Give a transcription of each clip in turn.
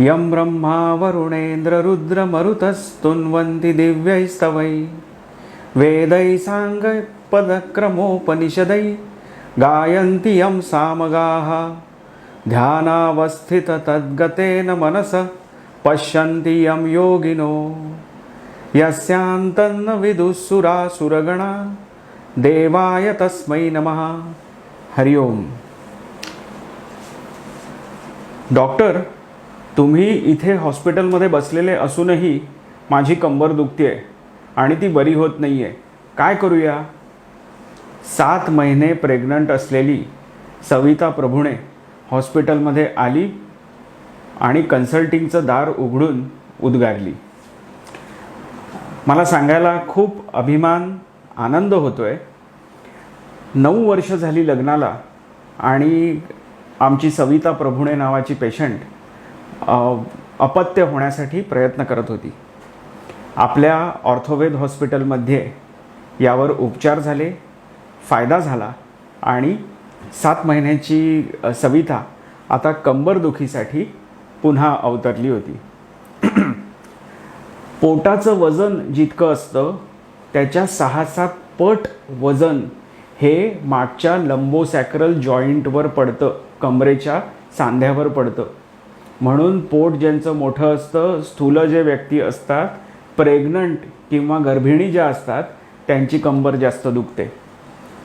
यं ब्रह्मा वरुणेन्द्ररुद्रमरुतस्तुन्वन्ति दिव्यैस्तवै वेदै साङ्गपदक्रमोपनिषदै गायन्ति यं सामगाः। ध्यानावस्थिततद्गतेन मनस पश्यन्ति यं योगिनो। यस्यान्तन्न विदुःसुरासुरगणा देवाय तस्मै नमः। हरि ओम। डॉक्टर तुम्ही इथे हॉस्पिटलमध्ये बसलेले असूनही माझी कंबर दुखते आहे आणि ती बरी होत नाही आहे काय करूया? सात महिने प्रेग्नंट असलेली सविता प्रभुणे हॉस्पिटलमध्ये आली आणि कन्सल्टिंगचं दार उघडून उद्गारली. मला सांगायला खूप अभिमान आनंद होतो आहे नऊ वर्ष झाली लग्नाला आणि आमची सविता प्रभुणे नावाची पेशंट अपत्य होण्यासाठी प्रयत्न करत होती. आपल्या ऑर्थोवेद हॉस्पिटलमध्ये यावर उपचार झाले फायदा झाला आणि सात महिन्याची सविता आता कंबरदुखीसाठी पुन्हा अवतरली होती. पोटाचं वजन जितकं असतं त्याच्या सहा सात पट वजन हे मागच्या लंबोसॅक्रल जॉईंटवर पडतं कमरेच्या सांध्यावर पडतं. म्हणून पोट ज्यांचं मोठं असतं स्थूल जे व्यक्ती असतात प्रेग्नंट किंवा गर्भिणी ज्या असतात त्यांची कंबर जास्त दुखते.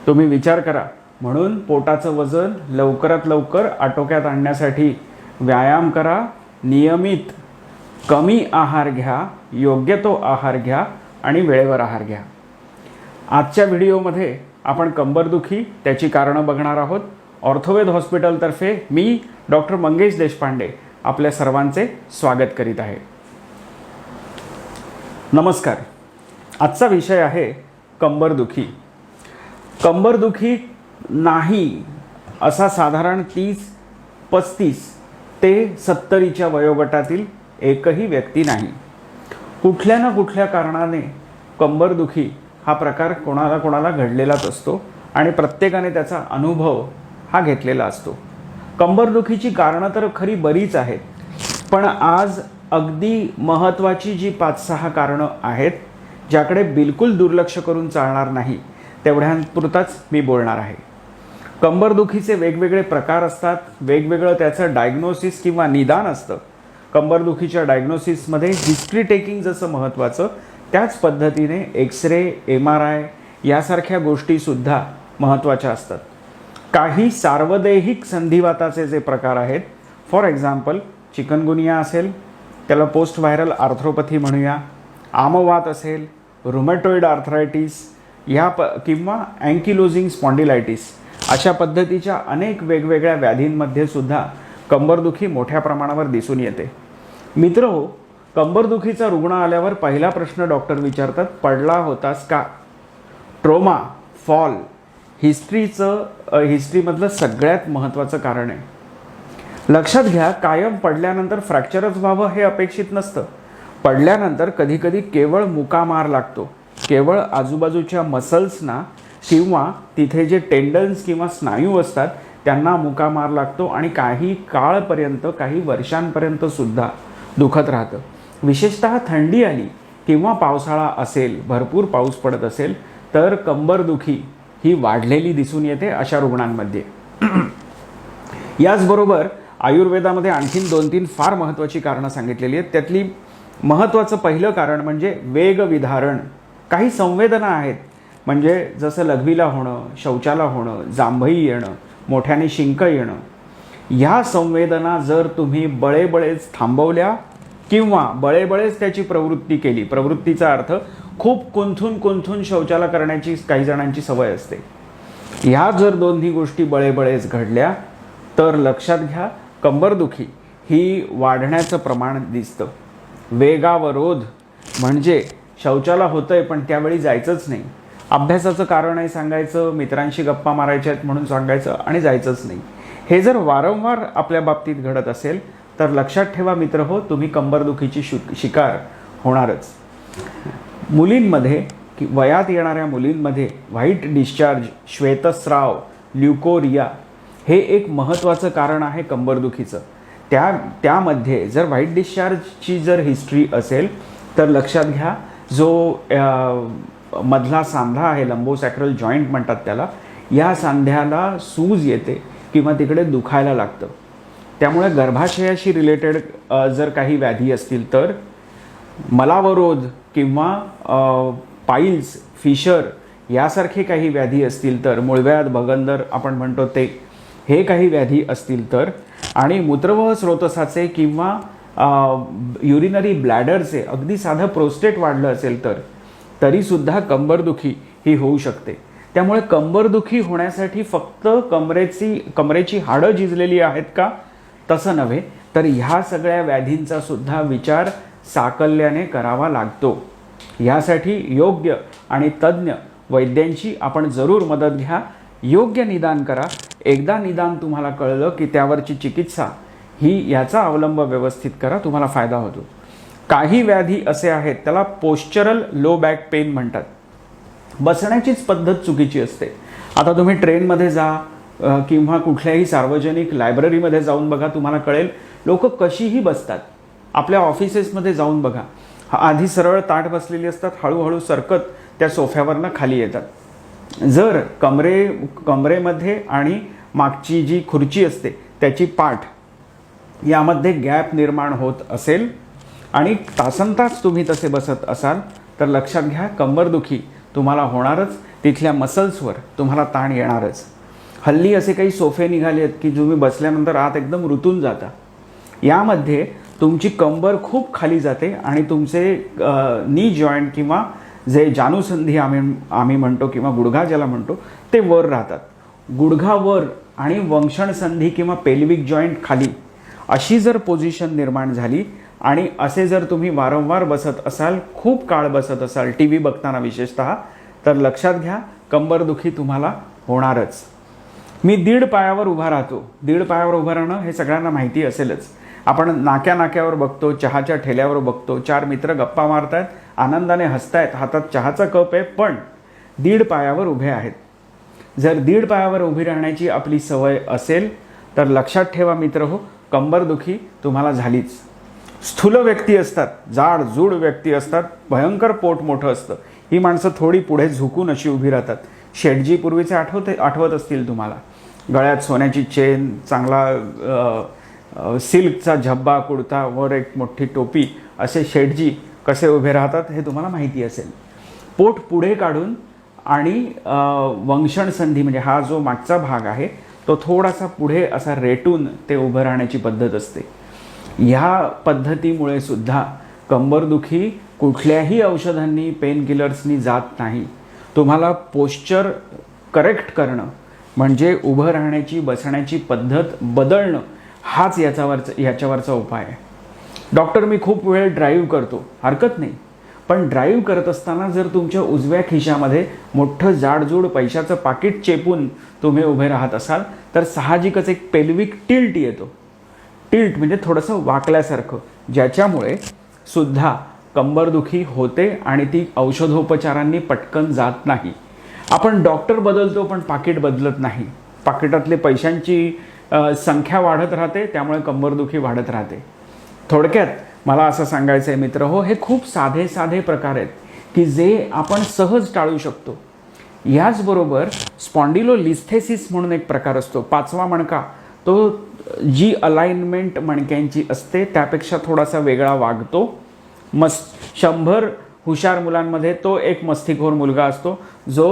तुम्ही विचार करा. म्हणून पोटाचं वजन लवकरात लवकर आटोक्यात आणण्यासाठी व्यायाम करा. नियमित कमी आहार घ्या योग्य तो आहार घ्या आणि वेळेवर आहार घ्या. आजच्या व्हिडिओमध्ये आपण कंबरदुखी त्याची कारणं बघणार आहोत. ऑर्थोवेद हॉस्पिटलतर्फे मी डॉक्टर मंगेश देशपांडे आपल्या सर्वांचे स्वागत करीत आहे. नमस्कार. आजचा विषय आहे कंबरदुखी. कंबरदुखी नाही असा साधारण तीस पस्तीस ते सत्तरीच्या वयोगटातील एकही व्यक्ती नाही. कुठल्या ना कुठल्या कारणाने कंबरदुखी हा प्रकार कोणाला कोणाला घडलेलाच असतो आणि प्रत्येकाने त्याचा अनुभव हा घेतलेला असतो. कंबरदुखीची कारणं तर खरी बरीच आहेत पण आज अगदी महत्त्वाची जी पाच सहा कारणं आहेत ज्याकडे बिलकुल दुर्लक्ष करून चालणार नाही तेवढ्यांपुरताच मी बोलणार आहे. कंबरदुखीचे वेगवेगळे प्रकार असतात वेगवेगळं त्याचं डायग्नोसिस किंवा निदान असतं. कंबरदुखीच्या डायग्नोसिसमध्ये हिस्ट्री टेकिंग जसं महत्त्वाचं त्याच पद्धतीने X ray M R I यासारख्या गोष्टीसुद्धा महत्त्वाच्या असतात. काही सार्वदैहिक संधिवाताचे जे प्रकार आहेत फॉर एक्झाम्पल चिकनगुनिया असेल त्याला पोस्ट व्हायरल आर्थ्रोपथी म्हणूया आमवात असेल रुमॅटोइड आर्थरायटिस ह्या प किंवा अँकिलोजिंग स्पॉन्डिलायटिस अशा पद्धतीच्या अनेक वेगवेगळ्या व्याधींमध्ये सुद्धा कंबरदुखी मोठ्या प्रमाणावर दिसून येते. मित्र हो कंबरदुखीचा रुग्ण आल्यावर पहिला प्रश्न डॉक्टर विचारतात पडला होतास का? ट्रोमा फॉल हिस्ट्रीचं हिस्ट्रीमधलं सगळ्यात महत्त्वाचं कारण आहे. लक्षात घ्या कायम पडल्यानंतर फ्रॅक्चरच व्हावं हे अपेक्षित नसतं. पडल्यानंतर कधीकधी केवळ मुकामार लागतो. केवळ आजूबाजूच्या मसल्सना किंवा तिथे जे टेंडन्स किंवा स्नायू असतात त्यांना मुकामार लागतो आणि काही काळपर्यंत काही वर्षांपर्यंत सुद्धा दुखत राहतं. विशेषतः थंडी आली किंवा पावसाळा असेल भरपूर पाऊस पडत असेल तर कंबरदुखी ही वाढलेली दिसून येते अशा रुग्णांमध्ये. याचबरोबर आयुर्वेदामध्ये आणखीन दोन तीन फार महत्त्वाची कारणं सांगितलेली आहेत. त्यातली महत्त्वाचं पहिलं कारण म्हणजे वेगविधारण काही संवेदना आहेत. म्हणजे जसं लघवीला होणं शौचाला होणं जांभई येणं मोठ्याने शिंक येणं. ह्या संवेदना जर तुम्ही बळेबळेच थांबवल्या किंवा बळेबळेच त्याची प्रवृत्ती केली प्रवृत्तीचा अर्थ खूप कुंथून कुंथून शौचाला करण्याची काही जणांची सवय असते. ह्या जर दोन्ही गोष्टी बळेबळेच घडल्या तर लक्षात घ्या कंबरदुखी ही वाढण्याचं प्रमाण दिसतं. वेगावरोध म्हणजे शौचाला होतं आहे पण त्यावेळी जायचंच नाही. अभ्यासाचं कारण आहे सांगायचं मित्रांशी गप्पा मारायच्या आहेत म्हणून सांगायचं आणि जायचंच नाही. हे जर वारंवार आपल्या बाबतीत घडत असेल तर लक्षात ठेवा मित्र हो तुम्ही कंबरदुखीची शु शिकार होणारच. मुलींमध्ये की वयात येणाऱ्या मुलींमध्ये व्हाईट डिस्चार्ज श्वेतस्राव ल्युकोरिया हे एक महत्त्वाचं कारण आहे कंबरदुखीचं. त्या त्यामध्ये जर व्हाईट डिस्चार्जची जर हिस्ट्री असेल तर लक्षात घ्या जो मधला सांधा आहे लंबोसॅक्रल जॉईंट म्हणतात त्याला या सांध्याला सूज येते किंवा तिकडे दुखायला लागतं. त्यामुळे गर्भाशयाशी रिलेटेड जर काही व्याधी असतील तर मलावरोध किंवा पाईल्स फिशर यासारखे काही व्याधी असतील तर मुळव्याध भगंदर आपण म्हणतो ते हे काही व्याधी असतील तर आणि मूत्रवह स्रोतसाचे किंवा युरिनरी ब्लॅडरचे अगदी साधं प्रोस्टेट वाढलं असेल तर तरीसुद्धा कंबरदुखी ही होऊ शकते. त्यामुळे कंबरदुखी होण्यासाठी फक्त कमरेची कमरेची हाडं झिजलेली आहेत का? तसं नव्हे. तर ह्या सगळ्या व्याधींचा सुद्धा विचार साकल्याने करावा लागतो. यासाठी योग्य आणि तज्ज्ञ वैद्यांची आपण जरूर मदत घ्या. योग्य निदान करा. एकदा निदान तुम्हाला कळलं की त्यावरची चिकित्सा ही याचा अवलंब व्यवस्थित करा तुम्हाला फायदा होतो. काही व्याधी असे आहेत त्याला पोश्चरल लो बॅक पेन म्हणतात. बसण्याचीच पद्धत चुकीची असते. आता तुम्ही ट्रेनमध्ये जा किंवा कुठल्याही सार्वजनिक लायब्ररीमध्ये जाऊन बघा तुम्हाला कळेल. लोक कशीही बसतात. आपल्या ऑफिसेसमध्ये जाऊन बघा. आधी सरळ ताट बसलेली असतात हळूहळू सरकत त्या सोफ्यावरनं खाली येतात. जर कमरे कमरेमध्ये आणि मागची जी खुर्ची असते त्याची पाठ यामध्ये गॅप निर्माण होत असेल आणि तासनतास तुम्ही तसे बसत असाल तर लक्षात घ्या कंबरदुखी तुम्हाला होणारच तिथल्या मसल्सवर तुम्हाला ताण येणारच. हल्ली असे काही सोफे निघाले आहेत की तुम्ही बसल्यानंतर आत एकदम रुतून जाता. यामध्ये तुमची कंबर खूप खाली जाते आणि तुमचे नी जॉईंट किंवा जे जानुसंधी आम्ही आम्ही म्हणतो किंवा गुडघा ज्याला म्हणतो ते वर राहतात. गुडघा वर आणि वंशण संधी किंवा पेल्विक जॉईंट खाली अशी जर पोझिशन निर्माण झाली आणि असे जर तुम्ही वारंवार बसत असाल खूप काळ बसत असाल टी व्ही बघताना विशेषतः तर लक्षात घ्या कंबरदुखी तुम्हाला होणारच. मी दीड पायावर उभा राहतो. दीड पायावर उभं राहणं हे सगळ्यांना माहिती असेलच. आपण नाक्या नाक्यावर बघतो चहाच्या ठेल्यावर बघतो चार मित्र गप्पा मारतायत आनंदाने हसतायत हातात चहाचा कप आहे पण दीड पायावर उभे आहेत. जर दीड पायावर उभी राहण्याची आपली सवय असेल तर लक्षात ठेवा मित्र हो कंबरदुखी तुम्हाला झालीच. स्थूल व्यक्ती असतात जाड जूड व्यक्ती असतात भयंकर पोट मोठं असतं. ही माणसं थोडी पुढे झुकून अशी उभी राहतात. शेटजी पूर्वीचे आठवते आठवत असतील तुम्हाला. गळ्यात सोन्याची चेन चांगला सिल्कचा झब्बा कुर्ता वर एक मोठी टोपी असे शेटजी कसे उभे राहतात हे तुम्हाला माहिती असेल. पोट पुढे काढून आणि अ, वंशण संधी म्हणजे हा जो मागचा भाग आहे तो थोडासा पुढे असा रेटून ते उभं राहण्याची पद्धत असते. ह्या पद्धतीमुळे सुद्धा कंबरदुखी कुठल्याही औषधांनी पेन किलर्सनी जात नाही. तुम्हाला पोश्चर करेक्ट करणं म्हणजे उभं राहण्याची बसण्याची पद्धत बदलणं हाच याच्यावरचा याच्यावरचा उपाय आहे. डॉक्टर मी खूप वेळ ड्राईव्ह करतो. हरकत नाही. पण ड्राईव्ह करत असताना जर तुमच्या उजव्या खिशामध्ये मोठं जाडजूड पैशाचं पाकिट चेपून तुम्ही उभे राहत असाल तर साहजिकच एक पेल्विक टिल्ट येतो. टिल्ट म्हणजे थोडंसं वाकल्यासारखं ज्याच्यामुळे सुद्धा कंबरदुखी होते आणि ती औषधोपचारांनी पटकन जात नाही. आपण डॉक्टर बदलतो पण पाकिट बदलत नाही. पाकिटातले पैशांची संख्या वाढत राहते त्यामुळे कंबरदुखी वाढत राहते. थोडक्यात मला असं सांगायचं आहे मित्र हो हे खूप साधे साधे प्रकार आहेत की जे आपण सहज टाळू शकतो. याचबरोबर स्पॉन्डिलो लिस्थेसिस म्हणून एक प्रकार असतो. पाचवा मणका तो जी अलाइनमेंट मणक्यांची असते त्यापेक्षा थोडासा वेगळा वागतो. मस्त शंभर हुशार मुलांमध्ये तो एक मस्तिखोर मुलगा असतो जो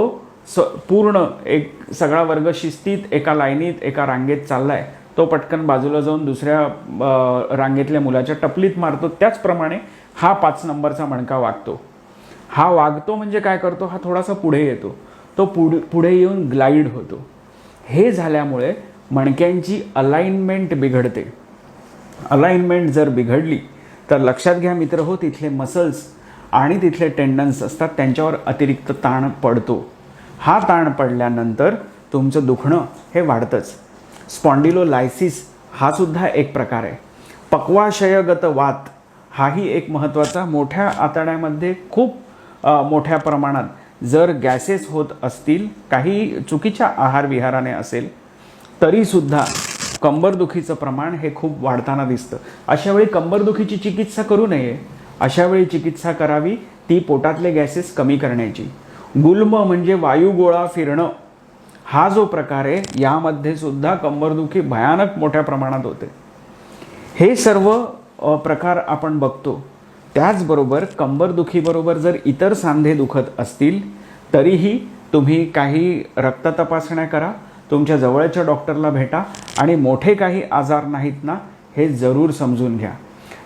स पूर्ण एक सगळा वर्ग शिस्तीत एका लाईनीत एका रांगेत चाललाय. तो पटकन बाजूला जाऊन दुसऱ्या रांगेतल्या मुलाच्या टपलीत मारतो. त्याचप्रमाणे हा पाच नंबरचा मणका वागतो. हा वागतो म्हणजे काय करतो? हा थोडासा पुढे येतो. तो पुढ पुढे येऊन ग्लाईड होतो. हे झाल्यामुळे मणक्यांची अलाइनमेंट बिघडते. अलाइनमेंट जर बिघडली तर लक्षात घ्या मित्र हो तिथले मसल्स आणि तिथले टेंडन्स असतात त्यांच्यावर अतिरिक्त ताण पडतो. हा ताण पडल्यानंतर तुमचं दुखणं हे वाढतंच. स्पॉन्डिलोलायसिस हा सुद्धा एक प्रकार आहे. पक्वाशयगत वात हाही एक महत्त्वाचा मोठ्या आतड्यामध्ये खूप मोठ्या प्रमाणात जर गॅसेस होत असतील काही चुकीच्या आहार विहाराने असेल तरीसुद्धा कंबरदुखीचं प्रमाण हे खूप वाढताना दिसतं. अशा वेळी कंबरदुखीची चिकित्सा करू नये. अशा वेळी चिकित्सा करावी. ती पोटातले गॅसेस कमी करण्याची. गुल्म म्हणजे वायुगोळा फिरणं. हा जो प्रकार आहे यामध्ये सुद्धा कंबरदुखी भयानक मोठ्या प्रमाणात होते. हे सर्व प्रकार आपण बघतो. त्याचबरोबर कंबरदुखीबरोबर जर इतर सांधे दुखत असतील तरीही तुम्ही काही रक्त तपासण्या करा तुमच्या जवळच्या डॉक्टरला भेटा आणि मोठे काही आजार नाहीत ना हे जरूर समजून घ्या.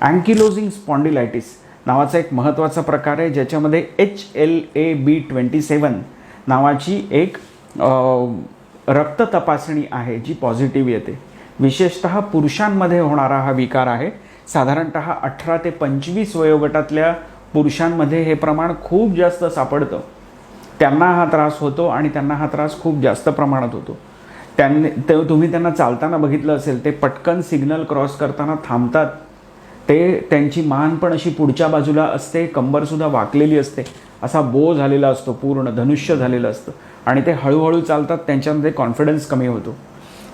अँकिलोजिंग स्पॉन्डिलायटिस नावाचा एक महत्त्वाचा प्रकार आहे ज्याच्यामध्ये H L A B twenty seven नावाची एक रक्त तपासणी आहे जी पॉझिटिव्ह येते. विशेषतः पुरुषांमध्ये होणारा हा विकार आहे. साधारणतः अठरा ते पंचवीस वयोगटातल्या पुरुषांमध्ये हे प्रमाण खूप जास्त सापडतं. त्यांना हा त्रास होतो आणि त्यांना हा त्रास खूप जास्त प्रमाणात होतो. त्यांनी ते तुम्ही त्यांना चालताना बघितलं असेल ते पटकन सिग्नल क्रॉस करताना थांबतात. ते त्यांची मान पण अशी पुढच्या बाजूला असते कंबरसुद्धा वाकलेली असते. असा बो झालेला असतो पूर्ण धनुष्य झालेलं असतं. आणि ते हळूहळू चालतात त्यांच्यामध्ये कॉन्फिडन्स कमी होतो.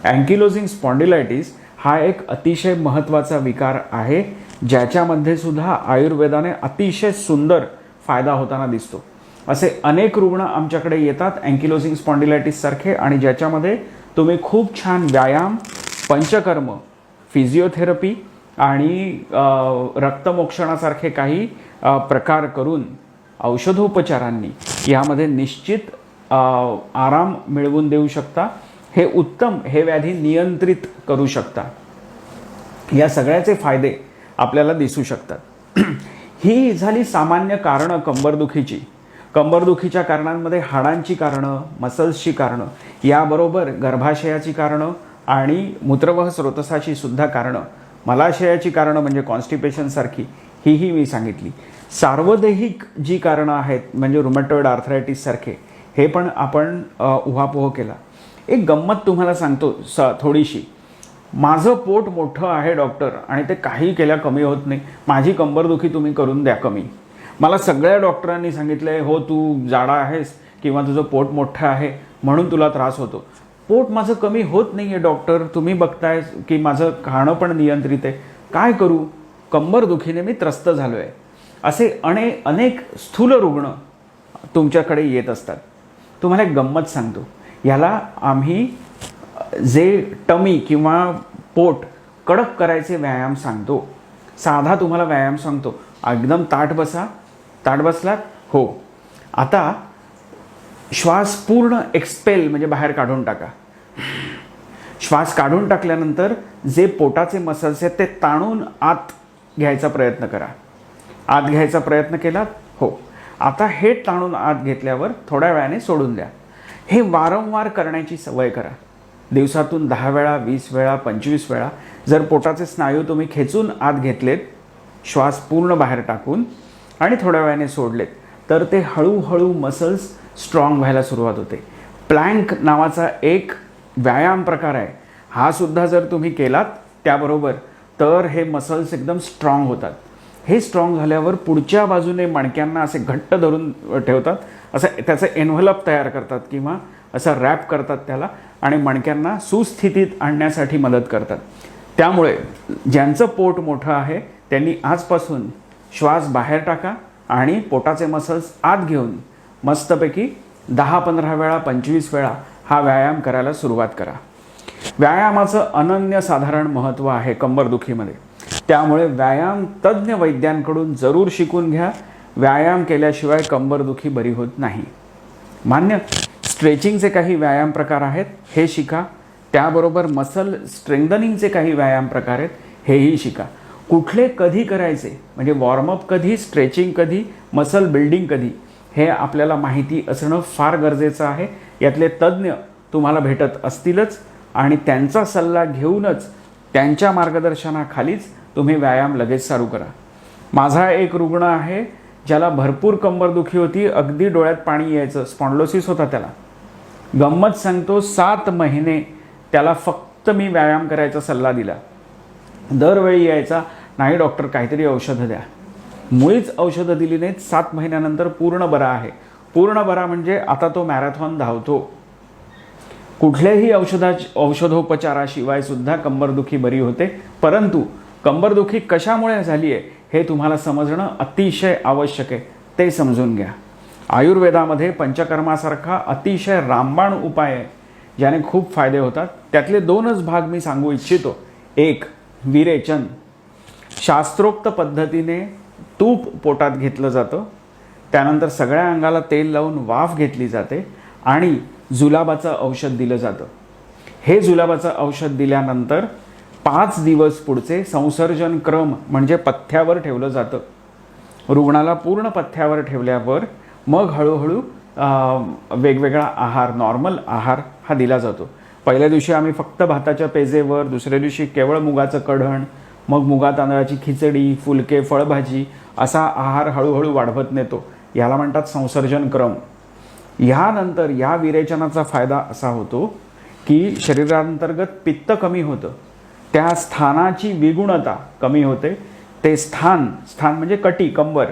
अँकिलोजिंग स्पॉन्डिलायटीस हा एक अतिशय महत्त्वाचा विकार आहे ज्याच्यामध्ये सुद्धा आयुर्वेदाने अतिशय सुंदर फायदा होताना दिसतो. असे अनेक रुग्ण आमच्याकडे येतात अँकिलोजिंग स्पॉन्डिलायटीससारखे आणि ज्याच्यामध्ये तुम्ही खूप छान व्यायाम पंचकर्म फिजिओथेरपी आणि रक्तमोक्षणासारखे काही प्रकार करून औषधोपचारांनी यामध्ये निश्चित आराम मिळवून देऊ शकता. हे उत्तम हे व्याधी नियंत्रित करू शकता. या सगळ्याचे फायदे आपल्याला दिसू शकतात. ही झाली सामान्य कारणं कंबरदुखीची. कंबरदुखीच्या कारणांमध्ये हाडांची कारणं मसल्सची कारणं याबरोबर गर्भाशयाची कारणं आणि मूत्रवह स्रोतसाची सुद्धा कारणं. मलाशयाची कारणं म्हणजे कॉन्स्टिपेशनसारखी हीही मी सांगितली. सार्वदैहिक जी कारणं आहेत म्हणजे रुमॅटॉइड आर्थरायटिससारखे हे पण आपण उहापोह केला. एक गंमत तुम्हाला सांगतो स थोडीशी. माझं पोट मोठं आहे डॉक्टर आणि ते काही केल्या कमी होत नाही. माझी कंबरदुखी तुम्ही करून द्या कमी. मला सगळ्या डॉक्टरांनी सांगितलं आहे हो तू जाडा आहेस किंवा तुझं पोट मोठं आहे म्हणून तुला त्रास होतो. पोट माझं कमी होत नाही आहे डॉक्टर तुम्ही बघताय की माझं खाणं पण नियंत्रित आहे. काय करू? कंबरदुखीने मी त्रस्त झालो आहे असे अने अनेक स्थूल रुग्ण तुमच्याकडे येत असतात. तुम्हाला एक गंमत सांगतो. याला आम्ही जे टमी किंवा पोट कडक करायचे व्यायाम सांगतो. साधा तुम्हाला व्यायाम सांगतो. एकदम ताट बसा. ताट बसलात? हो. आता श्वास पूर्ण एक्सपेल म्हणजे बाहेर काढून टाका. श्वास काढून टाकल्यानंतर जे पोटाचे मसल्स आहेत ते ताणून आत घ्यायचा प्रयत्न करा. आत घ्यायचा प्रयत्न केलात हो. आता हे ताणून आत घेतल्यावर थोड्या वेळाने सोडून द्या. हे वारंवार करण्याची सवय करा. दिवसातून दहा वेळा वीस वेळा पंचवीस वेळा जर पोटाचे स्नायू तुम्ही खेचून आत घेतलेत श्वास पूर्ण बाहेर टाकून आणि थोड्या वेळाने सोडलेत तर ते हळूहळू मसल्स स्ट्रॉंग व्हायला सुरुवात होते. प्लँक नावाचा एक व्यायाम प्रकार आहे. हा सुद्धा जर तुम्ही केलात त्याबरोबर तर हे मसल्स एकदम स्ट्रॉंग होतात. हे स्ट्रॉंग झाल्यावर पुढच्या बाजूने मणक्यांना असे घट्ट धरून ठेवतात असं त्याचं एन्व्हलप तयार करतात किंवा असं रॅप करतात त्याला आणि मणक्यांना सुस्थितीत आणण्यासाठी मदत करतात. त्यामुळे ज्यांचं पोट मोठं आहे त्यांनी आजपासून श्वास बाहेर टाका आणि पोटाचे मसल्स आत घेऊन मस्तपैकी दहा पंधरा वेळा पंचवीस वेळा हा व्यायाम करायला सुरुवात करा. व्यायामाचं अनन्यसाधारण महत्त्व आहे कंबरदुखीमध्ये. त्यामुळे व्यायाम तज्ज्ञ वैद्यांकडून जरूर शिकून घ्या. व्यायाम केल्याशिवाय कंबरदुखी बरी होत नाही. मान्य? स्ट्रेचिंगचे काही व्यायाम प्रकार आहेत हे शिका. त्याबरोबर मसल स्ट्रेंथनिंगचे काही व्यायाम प्रकार आहेत हेही शिका. कुठले कधी करायचे? म्हणजे वॉर्मअप कधी स्ट्रेचिंग कधी मसल बिल्डिंग कधी? हे आपल्याला माहिती असणं फार गरजेचं आहे. यातले तज्ज्ञ तुम्हाला भेटत असतीलच आणि त्यांचा सल्ला घेऊनच त्यांच्या मार्गदर्शनाखालीच तुम्ही व्यायाम लगेच चालू करा. माझा एक रुग्ण आहे ज्याला भरपूर कंबरदुखी होती अगदी डोळ्यात पाणी यायचं स्पॉन्डलोसिस होता त्याला. गंमत सांगतो सात महिने त्याला फक्त मी व्यायाम करायचा सल्ला दिला. दरवेळी यायचा नाही डॉक्टर काहीतरी औषधं द्या. मुळीच औषधं दिली नाहीत. सात महिन्यानंतर पूर्ण बरा आहे. पूर्ण बरा म्हणजे आता तो मॅरेथॉन धावतो. कुठल्याही औषधा औषधोपचाराशिवाय सुद्धा कंबरदुखी बरी होते. परंतु कंबरदुखी कशामुळे झाली आहे हे तुम्हाला समजणं अतिशय आवश्यक आहे. ते समजून घ्या. आयुर्वेदामध्ये पंचकर्मासारखा अतिशय रामबाण उपाय आहे ज्याने खूप फायदे होतात. त्यातले दोनच भाग मी सांगू इच्छितो. एक विरेचन. शास्त्रोक्त पद्धतीने तूप पोटात घेतलं जातं. त्यानंतर सगळ्या अंगाला तेल लावून वाफ घेतली जाते आणि जुलाबाचं औषध दिलं जातं. हे जुलाबाचं औषध दिल्यानंतर पाच दिवस पुढचे संसर्जन क्रम म्हणजे पथ्यावर ठेवलं जातं. रुग्णाला पूर्ण पथ्यावर ठेवल्यावर मग हळूहळू वेगवेगळा आहार नॉर्मल आहार हा दिला जातो. पहिल्या दिवशी आम्ही फक्त भाताच्या पेजेवर दुसऱ्या दिवशी केवळ मुगाचं कढण मग मुगा तांदळाची खिचडी फुलके फळभाजी असा आहार हळूहळू वाढवत नेतो. याला म्हणतात संसर्जन क्रम. ह्यानंतर या विरेचनाचा फायदा असा होतो की शरीरांतर्गत पित्त कमी होतं. त्या स्थानाची विगुणता कमी होते. ते स्थान स्थान म्हणजे कटी कंबर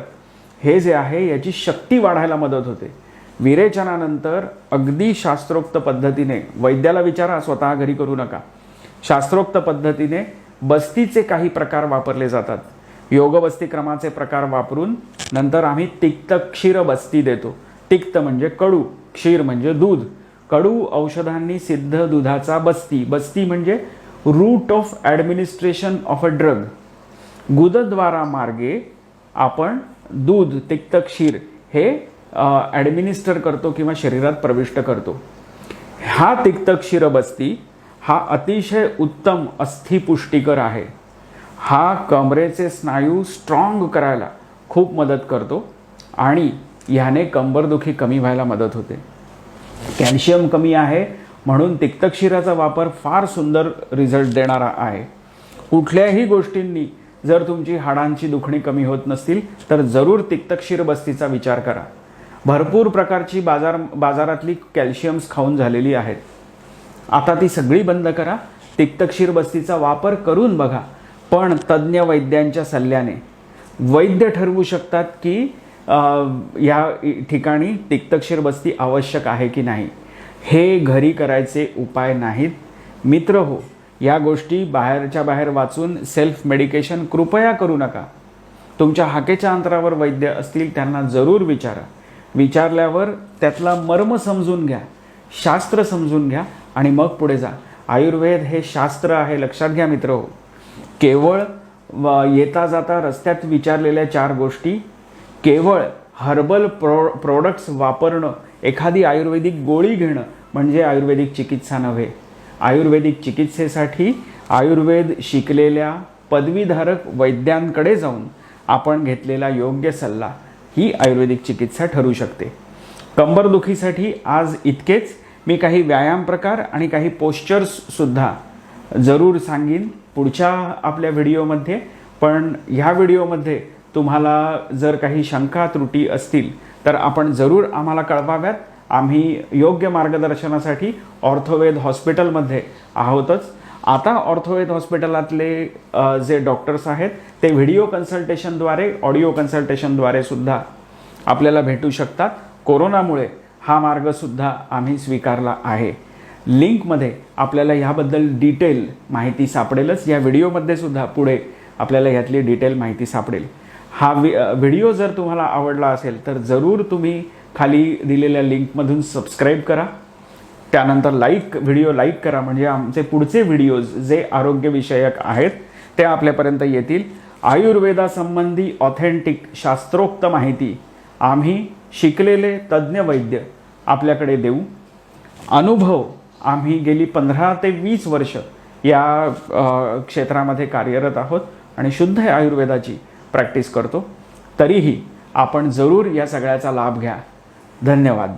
हे जे आहे याची शक्ती वाढायला मदत होते. विरेचनानंतर अगदी शास्त्रोक्त पद्धतीने वैद्याला विचारा स्वतः घरी करू नका. शास्त्रोक्त पद्धतीने बस्तीचे काही प्रकार वापरले जातात. योगबस्ती क्रमाचे प्रकार वापरून नंतर आम्ही तिक्त क्षीर बस्ती देतो. तिक्त म्हणजे कडू क्षीर म्हणजे दूध. कडू औषधांनी सिद्ध दुधाचा बस्ती. बस्ती म्हणजे route of administration of a drug. गुदद्वारा मार्गे आपण दूध तिक्त क्षीर हे ॲडमिनिस्टर करतो किंवा शरीरात प्रविष्ट करतो. हा तिक्त क्षीर बस्ती हा अतिशय उत्तम अस्थिपुष्टीकर आहे. हा कमरेचे स्नायू स्ट्रॉंग करायला खूप मदत करतो आणि ह्याने कंबरदुखी कमी व्हायला मदत होते. कॅल्शियम कमी आहे म्हणून तिक्तक्षीराचा वापर फार सुंदर रिझल्ट देणारा आहे. कुठल्याही गोष्टींनी जर तुमची हाडांची दुखणी कमी होत नसतील तर जरूर तिक्तक्षीर बस्तीचा विचार करा. भरपूर प्रकारची बाजार बाजारातली कॅल्शियम्स खाऊन झालेली आहेत. आता ती सगळी बंद करा. तिक्तक्षीर बस्तीचा वापर करून बघा. पण तज्ज्ञ वैद्यांच्या सल्ल्याने. वैद्य ठरवू शकतात की या ठिकाणी तिक्तक्षीर बस्ती आवश्यक आहे की नाही. हे घरी करायचे उपाय नाहीत. मित्र हो या गोष्टी बाहेरच्या बाहेर वाचून सेल्फ मेडिकेशन कृपया करू नका. तुमच्या हाकेच्या अंतरावर वैद्य असतील त्यांना जरूर विचारा. विचारल्यावर त्यातला मर्म समजून घ्या शास्त्र समजून घ्या आणि मग पुढे जा. आयुर्वेद हे शास्त्र आहे लक्षात घ्या मित्र. हो केवळ व येता जाता रस्त्यात विचारलेल्या चार गोष्टी केवळ हर्बल प्रो प्रोडक्ट्स वापरणं एखादी आयुर्वेदिक गोळी घेणं म्हणजे आयुर्वेदिक चिकित्सा नव्हे. आयुर्वेदिक चिकित्सेसाठी आयुर्वेद शिकलेल्या पदवीधारक वैद्यांकडे जाऊन आपण घेतलेला योग्य सल्ला. ही आयुर्वेदिक चिकित्सा ठरू शकते. कंबरदुखीसाठी आज इतकेच. मी काही व्यायाम प्रकार आणि काही पोश्चर्ससुद्धा जरूर सांगीन पुढच्या आपल्या व्हिडिओमध्ये. पण ह्या व्हिडिओमध्ये तुम्हाला जर काही शंका त्रुटी असतील तर आपण जरूर आम्हाला कळवाव्यात. आम्ही योग्य मार्गदर्शनासाठी ऑर्थोवेद हॉस्पिटलमध्ये आहोतच. आता ऑर्थोवेद हॉस्पिटलातले जे डॉक्टर्स आहेत ते व्हिडिओ कन्सल्टेशनद्वारे ऑडिओ कन्सल्टेशनद्वारे सुद्धा आपल्याला भेटू शकतात. कोरोनामुळे हा मार्गसुद्धा आम्ही स्वीकारला आहे. लिंकमध्ये आपल्याला ह्याबद्दल डिटेल माहिती सापडेलच. या व्हिडिओमध्ये सुद्धा पुढे आपल्याला ह्यातली डिटेल माहिती सापडेल. हा वि व्हिडिओ जर तुम्हाला आवडला असेल तर जरूर तुम्ही खाली दिलेल्या लिंकमधून सबस्क्राईब करा. त्यानंतर लाईक व्हिडिओ लाईक करा. म्हणजे आमचे पुढचे व्हिडिओज जे आरोग्यविषयक आहेत ते आपल्यापर्यंत येतील. आयुर्वेदासंबंधी ऑथेंटिक शास्त्रोक्त माहिती आम्ही शिकलेले तज्ज्ञ वैद्य आपल्याकडे देऊ. अनुभव आम्ही गेली पंधरा ते वीस वर्ष या क्षेत्रामध्ये कार्यरत आहोत आणि शुद्ध आयुर्वेदाची प्रॅक्टिस करतो. तरीही आपण जरूर या सगळ्याचा लाभ घ्या. धन्यवाद.